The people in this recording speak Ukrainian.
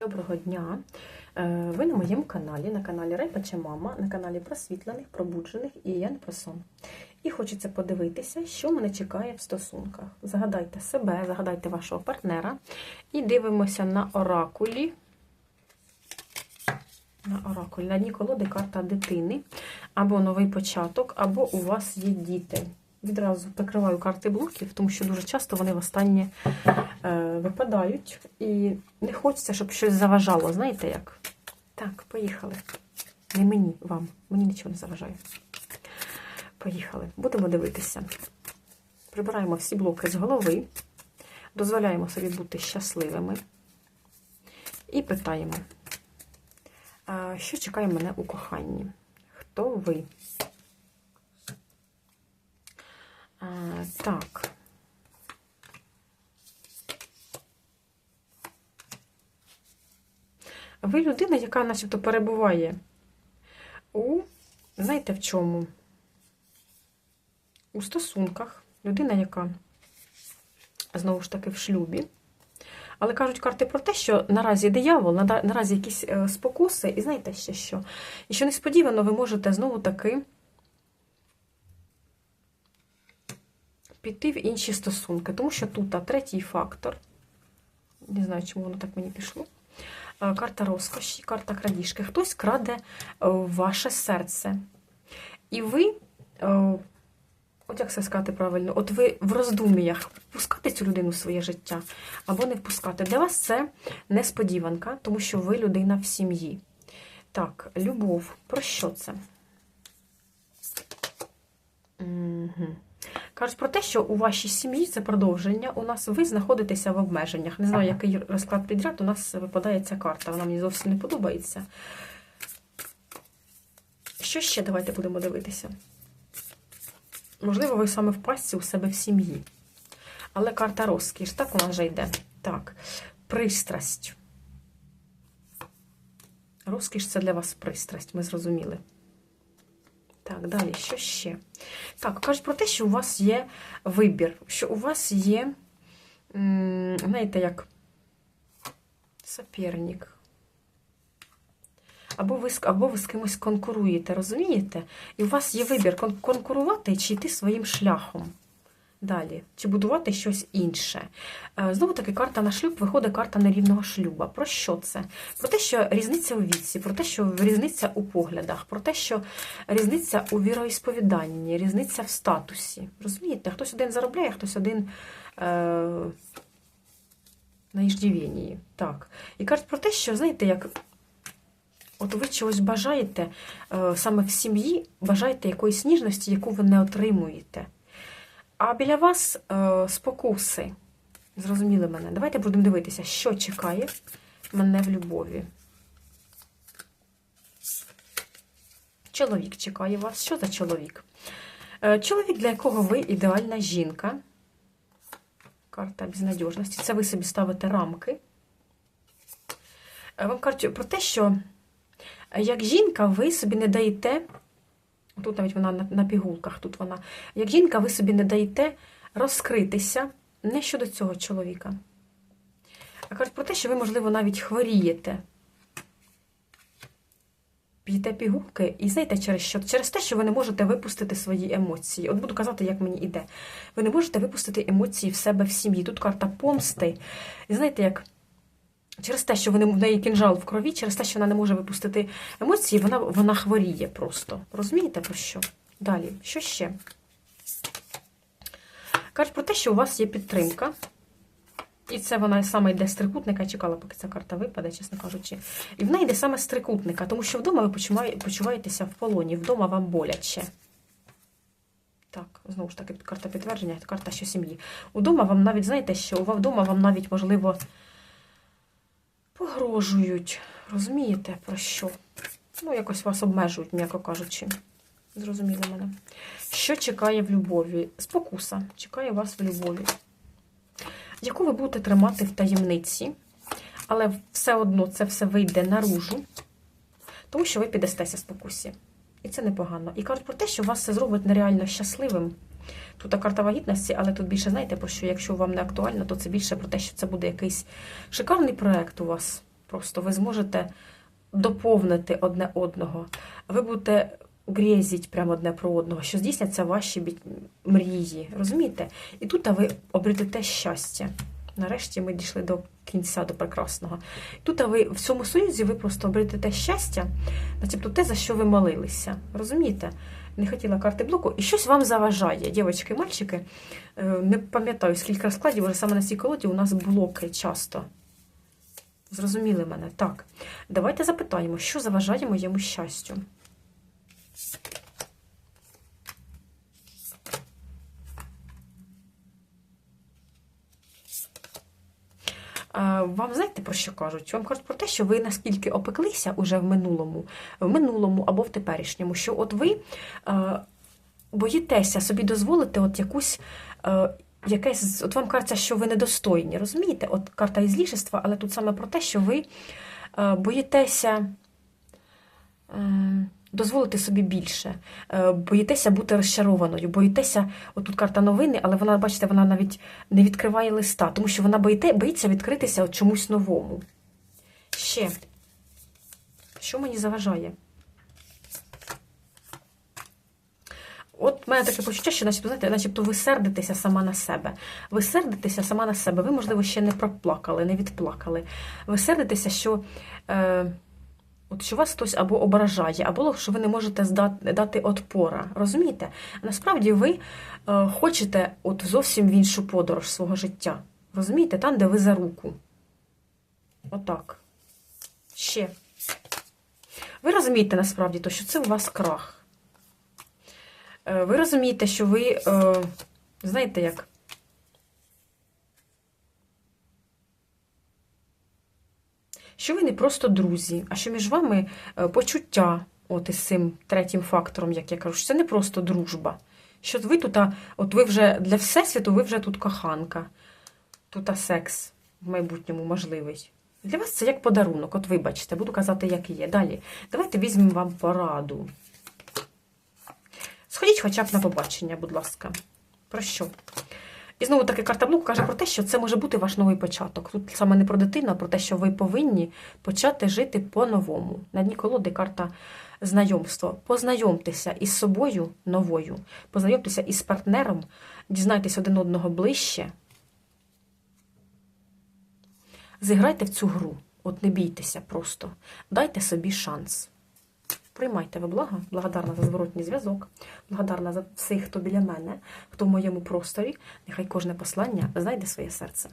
Доброго дня! Е, Ви на моєму каналі, на каналі Райпача Мама, на каналі просвітлених, пробуджених і я не про сон. І хочеться подивитися, що мене чекає в стосунках. Загадайте себе, загадайте вашого партнера і дивимося на оракулі. На оракулі. На дні колоди карта дитини, або новий початок, або у вас є діти. Відразу прикриваю карти блоків, тому що дуже часто вони в останнє е, випадають. І не хочеться, щоб щось заважало. Знаєте як? Так, поїхали. Не мені, вам. Мені нічого не заважає. Поїхали. Будемо дивитися. Прибираємо всі блоки з голови, дозволяємо собі бути щасливими. І питаємо, що чекає мене у коханні? Хто ви? А, так. Ви людина, яка начебто перебуває у, знаєте в чому? У стосунках. Людина, яка знову ж таки в шлюбі. Але кажуть карти про те, що наразі диявол, наразі якісь е, спокуси, і знаєте ще що? І що несподівано ви можете знову таки піти в інші стосунки. Тому що тут а, третій фактор. Не знаю, чому воно так мені пішло. Карта розкоші, карта крадіжки. Хтось краде е, ваше серце. І ви, е, от як це сказати правильно, от ви в роздуміях впускати цю людину в своє життя або не впускати. Для вас це несподіванка, тому що ви людина в сім'ї. Так, любов. Про що це? Угу. Кажуть про те, що у вашій сім'ї це продовження. У нас ви знаходитеся в обмеженнях. Не знаю, який розклад підряд. У нас випадає ця карта. Вона мені зовсім не подобається. Що ще давайте будемо дивитися? Можливо, ви саме в пастці у себе в сім'ї. Але карта розкіш, так вона вже йде. Так, пристрасть. Розкіш це для вас пристрасть, ми зрозуміли. Так, далі, що ще? Так, кажуть про те, що у вас є вибір, що у вас є, знаєте, як соперник. Або ви, або ви з кимось конкуруєте, розумієте? І у вас є вибір конкурувати чи йти своїм шляхом. Далі, чи будувати щось інше. Е, Знову таки, карта на шлюб виходить карта нерівного шлюба. Про що це? Про те, що різниця у віці, про те, що різниця у поглядах, про те, що різниця у віроісповіданні, різниця в статусі. Розумієте, хтось один заробляє, хтось один е, на іждівенії. Так. І кажуть про те, що, знаєте, як от ви чогось бажаєте е, саме в сім'ї, бажаєте якоїсь ніжності, яку ви не отримуєте. А біля вас е, спокуси. Зрозуміли мене. Давайте будемо дивитися, що чекає мене в любові. Чоловік чекає вас. Що за чоловік? Е, чоловік, для якого ви ідеальна жінка. Карта безнадіжності. Це ви собі ставите рамки. Е, Вам кажуть про те, що е, як жінка ви собі не даєте Тут навіть вона на, на пігулках, тут вона. Як жінка, ви собі не даєте розкритися не щодо цього чоловіка. А кажуть про те, що ви, можливо, навіть хворієте. П'єте пігулки, і знаєте, через що? Через те, що ви не можете випустити свої емоції. От буду казати, як мені іде. Ви не можете випустити емоції в себе в сім'ї. Тут карта помсти. І знаєте, як через те, що вони, в неї кінжал в крові, через те, що вона не може випустити емоції, вона, вона хворіє просто. Розумієте про що? Далі, що ще? Кажуть про те, що у вас є підтримка. І це вона саме йде з трикутника. Я чекала, поки ця карта випаде, чесно кажучи. І вона йде саме з трикутника, тому що вдома ви почуваєтеся в полоні, вдома вам боляче. Так, знову ж таки, карта підтвердження, карта що сім'ї. Удома вам навіть, знаєте, що вдома вам навіть, можливо, погрожують. Розумієте, про що? Ну, якось вас обмежують, м'яко кажучи. Зрозуміло мене. Що чекає в любові? Спокуса. Чекає вас в любові. Яку ви будете тримати в таємниці, але все одно це все вийде наружу, тому що ви піддастеся спокусі. І це непогано. І кажуть про те, що вас це зробить нереально щасливим. Тут карта вагітності, але тут більше знаєте, про що якщо вам не актуально, то це більше про те, що це буде якийсь шикарний проект у вас. Просто ви зможете доповнити одне одного. Ви будете грєзіть прямо одне про одного, що здійсняться ваші мрії. Розумієте? І тут ви обретете щастя. Нарешті ми дійшли до кінця, до прекрасного. Тут ви в цьому союзі ви просто обретете щастя, начебто те, за що ви молилися. Розумієте? Не хотіла карти блоку, і щось вам заважає, дівчатки, мальчики. Е, Не пам'ятаю, скільки розкладів, але саме на цій колоді у нас блоки часто. Зрозуміли мене? Так. Давайте запитаємо, що заважає моєму щастю. Вам знаєте про що кажуть? Вам кажуть про те, що ви наскільки опеклися уже в минулому, в минулому або в теперішньому, що от ви боїтеся собі дозволити от якусь. Якесь, от вам кажеться, що ви недостойні, розумієте? От карта із лішества, але тут саме про те, що ви боїтеся е, дозволити собі більше, е, боїтеся бути розчарованою, боїтеся, от тут карта новини, але вона, бачите, вона навіть не відкриває листа, тому що вона боїте, боїться відкритися от чомусь новому. Ще, що мені заважає? От в мене таке почуття, що начебто, знаєте, начебто ви сердитеся сама на себе. Ви сердитеся сама на себе. Ви, можливо, ще не проплакали, не відплакали. Ви сердитеся, що, е, от, що вас хтось або ображає, або що ви не можете здати, дати отпора. Розумієте? Насправді ви е, хочете от зовсім в іншу подорож свого життя. Розумієте? Там, де ви за руку. Отак. Ще. Ви розумієте насправді, то, що це у вас крах. Е, Ви розумієте, що ви, е, знаєте як? Що ви не просто друзі, а що між вами е, почуття, от із цим третім фактором, як я кажу, що це не просто дружба. Що ви тут, от ви вже для Всесвіту, ви вже тут коханка, тут секс в майбутньому можливий. Для вас це як подарунок, от вибачте, буду казати, як є. Далі, давайте візьмемо вам пораду. Сходіть хоча б на побачення, будь ласка. Про що? І знову таки карта блоку каже про те, що це може бути ваш новий початок. Тут саме не про дитину, а про те, що ви повинні почати жити по-новому. На дні колоди карта знайомства. Познайомтеся із собою новою, познайомтеся із партнером, дізнайтесь один одного ближче. Зіграйте в цю гру. От не бійтеся просто. Дайте собі шанс. Приймайте ви блага, благодарна за зворотній зв'язок, благодарна за всіх, хто біля мене, хто в моєму просторі. Нехай кожне послання знайде своє серце.